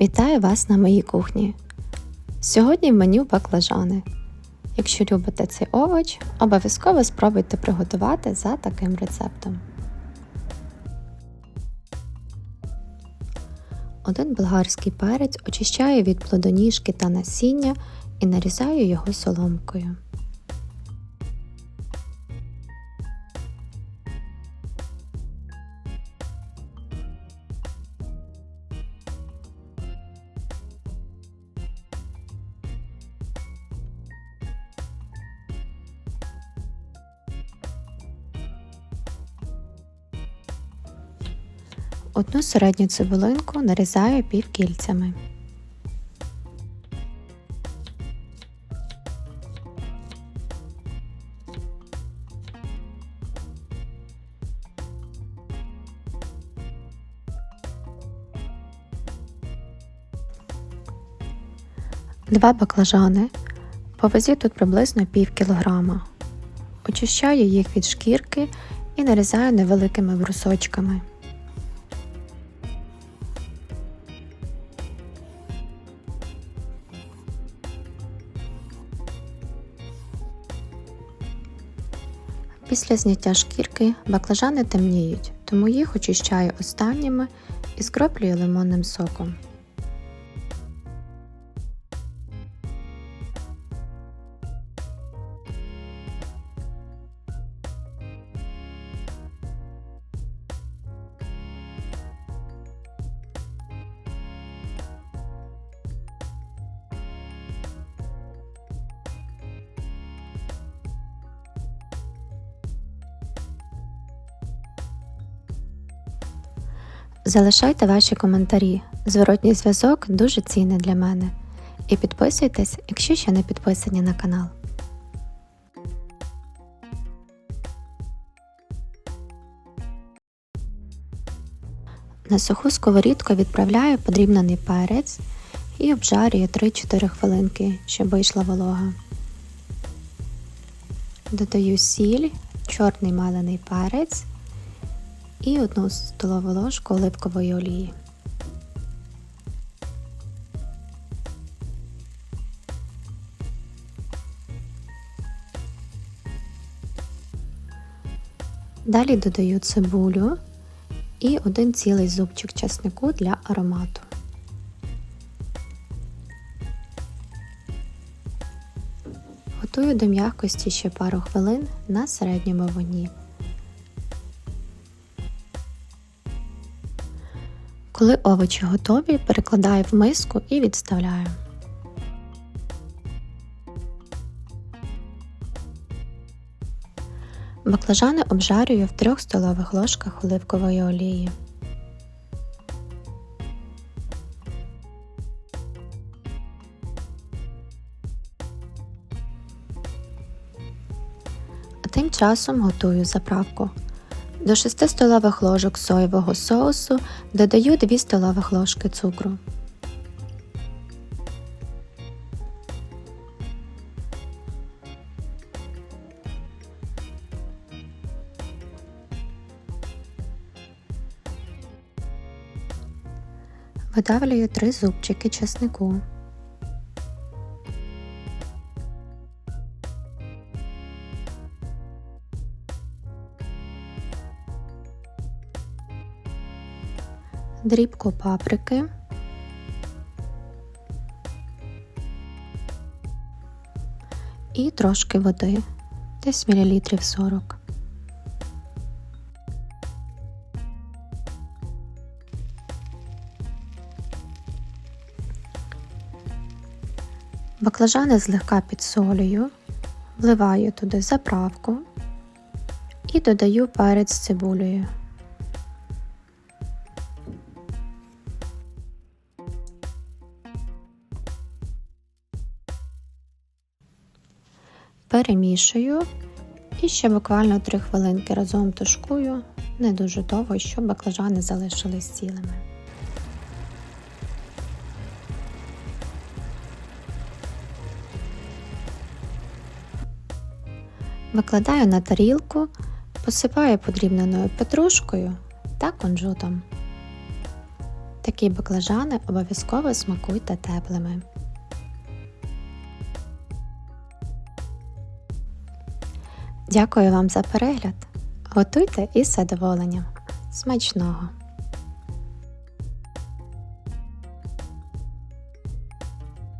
Вітаю вас на моїй кухні. Сьогодні в меню баклажани. Якщо любите цей овоч, обов'язково спробуйте приготувати за таким рецептом. Один болгарський перець очищаю від плодоніжки та насіння і нарізаю його соломкою. Одну середню цибулинку нарізаю півкільцями. Два баклажани. По вазі тут приблизно пів кілограма. Очищаю їх від шкірки і нарізаю невеликими брусочками. Після зняття шкірки баклажани темніють, тому їх очищаю останніми і скроплюю лимонним соком. Залишайте ваші коментарі. Зворотній зв'язок дуже цінний для мене. І підписуйтесь, якщо ще не підписані на канал. На суху сковорідку відправляю подрібнений перець і обжарюю 3-4 хвилинки, щоб вийшла волога. Додаю сіль, чорний малений перець і одну столову ложку оливкової олії. Далі додаю цибулю і один цілий зубчик чеснику для аромату. Готую до м'якості ще пару хвилин на середньому вогні. Коли овочі готові, перекладаю в миску і відставляю. Баклажани обжарюю в 3 столових ложках оливкової олії. А тим часом готую заправку. До 6 столових ложок соєвого соусу додаю 2 столових ложки цукру. Видавлюю 3 зубчики чеснику. Дрібку паприки, і трошки води, десь мілілітрів 40. Баклажани злегка підсолюю, вливаю туди заправку і додаю перець з цибулею. Перемішую і ще буквально 3 хвилинки разом тушкую, не дуже довго, щоб баклажани залишились цілими. Викладаю на тарілку, посипаю подрібненою петрушкою та кунжутом. Такі баклажани обов'язково смакуйте теплими. Дякую вам за перегляд. Готуйте із задоволенням. Смачного!